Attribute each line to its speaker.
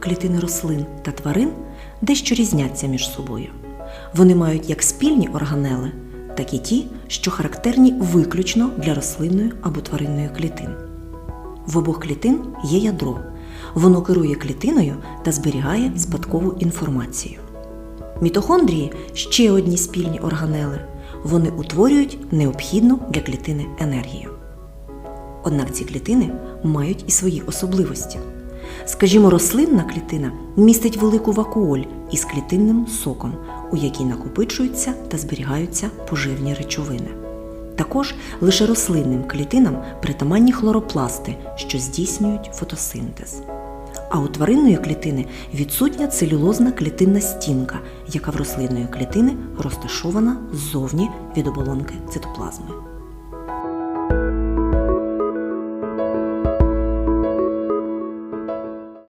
Speaker 1: клітини рослин та тварин дещо різняться між собою. Вони мають як спільні органели, так і ті, що характерні виключно для рослинної або тваринної клітин. В обох клітин є ядро. Воно керує клітиною та зберігає спадкову інформацію. Мітохондрії ще одні спільні органели. Вони утворюють необхідну для клітини енергію. Однак ці клітини мають і свої особливості. Скажімо, рослинна клітина містить велику вакуоль із клітинним соком, у якій накопичуються та зберігаються поживні речовини. Також лише рослинним клітинам притаманні хлоропласти, що здійснюють фотосинтез. А у тваринної клітини відсутня целюлозна клітинна стінка, яка в рослинної клітини розташована ззовні від оболонки цитоплазми.